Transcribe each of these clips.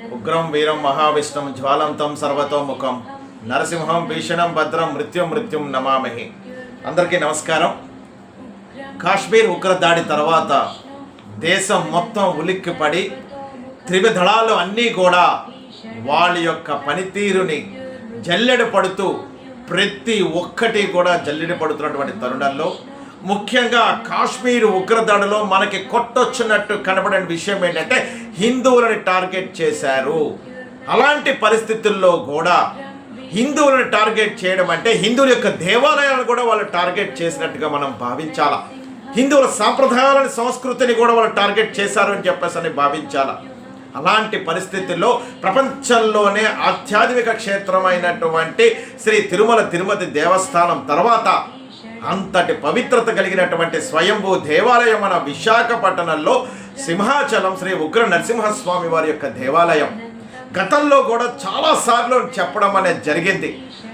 ఉగ్రం వీరం మహావిష్ణుం జ్వాలంతం సర్వతోముఖం నరసింహం భీషణం భద్రం మృత్యుం మృత్యుం నమామహి. అందరికీ నమస్కారం. కాశ్మీర్ ఉగ్రదాడి తర్వాత దేశం మొత్తం ఉలిక్కిపడి త్రివిధళాలు అన్నీ కూడా వాళ్ళ యొక్క పనితీరుని జల్లెడ పడుతూ ప్రతి ఒక్కటి కూడా జల్లెడ పడుతున్నటువంటి తరుణంలో ముఖ్యంగా కాశ్మీర్ ఉగ్రదాడిలో మనకి కొట్టొచ్చినట్టు కనబడిన విషయం ఏంటంటే హిందువులని టార్గెట్ చేశారు. అలాంటి పరిస్థితుల్లో కూడా హిందువులను టార్గెట్ చేయడం అంటే హిందువుల యొక్క దేవాలయాలను కూడా వాళ్ళు టార్గెట్ చేసినట్టుగా మనం భావించాలా? హిందువుల సాంప్రదాయాలని సంస్కృతిని కూడా వాళ్ళు టార్గెట్ చేశారు అని చెప్పేసి అని భావించాలా? అలాంటి పరిస్థితుల్లో ప్రపంచంలోనే ఆధ్యాత్మిక క్షేత్రమైనటువంటి శ్రీ తిరుమల తిరుపతి దేవస్థానం తర్వాత అంతటి పవిత్రత కలిగినటువంటి స్వయంభూ దేవాలయం మన విశాఖపట్టణంలో సింహాచలం శ్రీ ఉగ్ర నరసింహస్వామి వారి యొక్క దేవాలయం. గతంలో కూడా చాలా సార్లు చెప్పడం అనేది జరిగింది.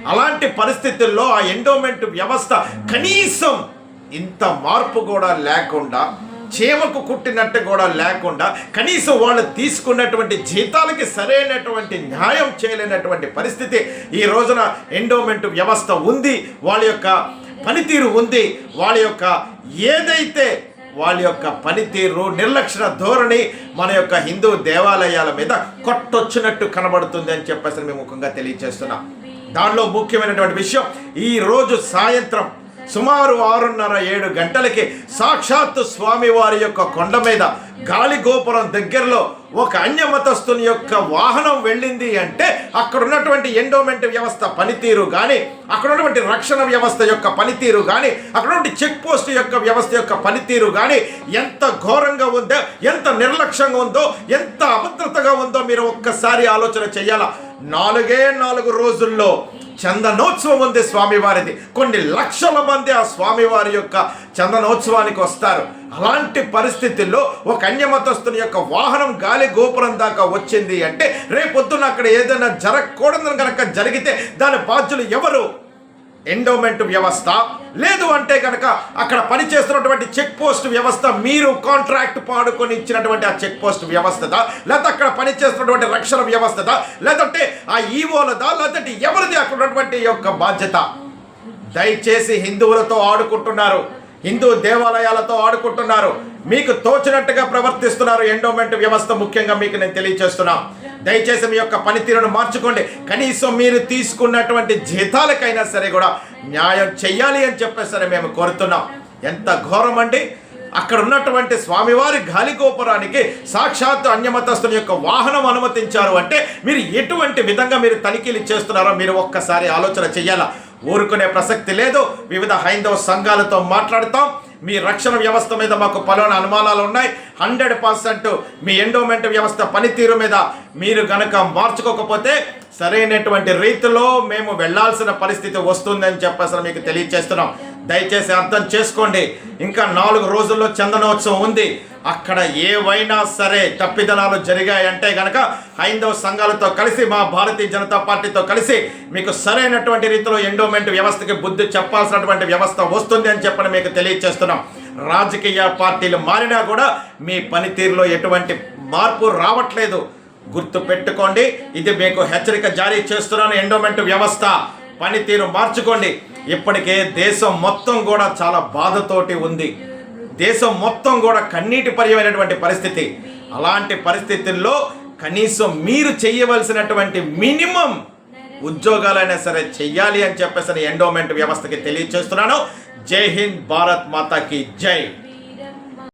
అలాంటి పరిస్థితుల్లో ఆ ఎండోమెంట్ వ్యవస్థ కనీసం ఇంత మార్పు కూడా లేకుండా చీమకు కుట్టినట్టు కూడా లేకుండా కనీసం వాళ్ళు తీసుకున్నటువంటి జీతాలకి సరైనటువంటి న్యాయం చేయలేనటువంటి పరిస్థితి ఈ రోజున ఎండోమెంట్ వ్యవస్థ ఉంది. వాళ్ళ యొక్క పనితీరు ఉంది. వాళ్ళ యొక్క ఏదైతే వాళ్ళ యొక్క పనితీరు నిర్లక్ష్య ధోరణి మన యొక్క హిందూ దేవాలయాల మీద కొట్టొచ్చినట్టు కనబడుతుంది అని చెప్పేసి మేము ముఖంగా తెలియజేస్తున్నాం. దానిలో ముఖ్యమైనటువంటి విషయం ఈ రోజు సాయంత్రం సుమారు ఆరున్నర ఏడు గంటలకి సాక్షాత్తు స్వామివారి యొక్క కొండ మీద గాలి గోపురం దగ్గరలో ఒక అన్యమతస్తుని యొక్క వాహనం వెళ్ళింది అంటే అక్కడ ఉన్నటువంటి ఎండోమెంట్ వ్యవస్థ పనితీరు కానీ అక్కడ ఉన్నటువంటి రక్షణ వ్యవస్థ యొక్క పనితీరు కానీ అక్కడ ఉన్నటువంటి చెక్ పోస్ట్ యొక్క వ్యవస్థ యొక్క పనితీరు కానీ ఎంత ఘోరంగా ఉందో ఎంత నిర్లక్ష్యంగా ఉందో ఎంత అభద్రతగా ఉందో మీరు ఒక్కసారి ఆలోచన చేయాలా? నాలుగే నాలుగు రోజుల్లో చందనోత్సవం ఉంది స్వామివారిది. కొన్ని లక్షల మంది ఆ స్వామివారి యొక్క చందనోత్సవానికి వస్తారు. అలాంటి పరిస్థితుల్లో ఒక అన్యమతస్తుని యొక్క వాహనం గాలి గోపురం దాకా వచ్చింది అంటే రేపొద్దున అక్కడ ఏదైనా జరగకూడదని కనుక జరిగితే దాని బాధ్యులు ఎవరు? ఎండోమెంట్ వ్యవస్థ లేదు అంటే కనుక అక్కడ పనిచేస్తున్నటువంటి చెక్ పోస్ట్ వ్యవస్థ మీరు కాంట్రాక్ట్ పాడుకొని ఇచ్చినటువంటి ఆ చెక్ పోస్ట్ వ్యవస్థదా లేకపోతే అక్కడ పనిచేస్తున్నటువంటి రక్షణ వ్యవస్థదా లేదంటే ఆ ఈవోలదా లేదంటే ఎవరిది అక్కడ ఉన్నటువంటి యొక్క బాధ్యత? దయచేసి హిందువులతో ఆడుకుంటున్నారు. హిందూ దేవాలయాలతో ఆడుకుంటున్నారు. మీకు తోచినట్టుగా ప్రవర్తిస్తున్నారు ఎండోమెంట్ వ్యవస్థ. ముఖ్యంగా మీకు నేను తెలియజేస్తున్నాను దయచేసి మీ యొక్క పనితీరును మార్చుకోండి. కనీసం మీరు తీసుకున్నటువంటి జీతాలకైనా సరే కూడా న్యాయం చెయ్యాలి అని చెప్పేసరి మేము కోరుతున్నాం. ఎంత ఘోరం అండి అక్కడ ఉన్నటువంటి స్వామివారి గాలి గోపురానికి సాక్షాత్తు అన్యమతస్తుల యొక్క వాహనం అనుమతించారు అంటే మీరు ఎటువంటి విధంగా మీరు తనిఖీలు చేస్తున్నారో మీరు ఒక్కసారి ఆలోచన చెయ్యాలా? ఊరుకునే ప్రసక్తి లేదు. వివిధ హైందవ సంఘాలతో మాట్లాడతాం. మీ రక్షణ వ్యవస్థ మీద మాకు పలువున అనుమానాలు ఉన్నాయి. హండ్రెడ్ పర్సెంట్ మీ ఎండోమెంట్ వ్యవస్థ పనితీరు మీద మీరు గనక మార్చుకోకపోతే సరైనటువంటి రీతిలో మేము వెళ్ళాల్సిన పరిస్థితి వస్తుందని చెప్పేసి మీకు తెలియజేస్తున్నాం దయచేసి అర్థం చేసుకోండి. ఇంకా నాలుగు రోజుల్లో చందనోత్సవం ఉంది. అక్కడ ఏవైనా సరే తప్పిదనాలు జరిగాయంటే గనక హైందవ సంఘాలతో కలిసి మా భారతీయ జనతా పార్టీతో కలిసి మీకు సరైనటువంటి రీతిలో ఎండోమెంట్ వ్యవస్థకి బుద్ధి చెప్పాల్సినటువంటి వ్యవస్థ వస్తుంది అని చెప్పని మీకు తెలియజేస్తున్నాం రాజకీయ పార్టీలు మారినా కూడా మీ పనితీరులో ఎటువంటి మార్పు రావట్లేదు. గుర్తు పెట్టుకోండి. ఇది మీకు హెచ్చరిక జారీ చేస్తున్నాను. ఎండోమెంట్ వ్యవస్థ పనితీరు మార్చుకోండి. ఇప్పటికే దేశం మొత్తం కూడా చాలా బాధతోటి ఉంది. దేశం మొత్తం కూడా కన్నీటి పర్యమైనటువంటి పరిస్థితి. అలాంటి పరిస్థితుల్లో కనీసం మీరు చేయవలసినటువంటి మినిమం ఉద్యోగాలైనా సరే చెయ్యాలి అని చెప్పేసి ఎండోమెంట్ వ్యవస్థకి తెలియచేస్తున్నాను. జై హింద్ భారత్ మాతాకి జై.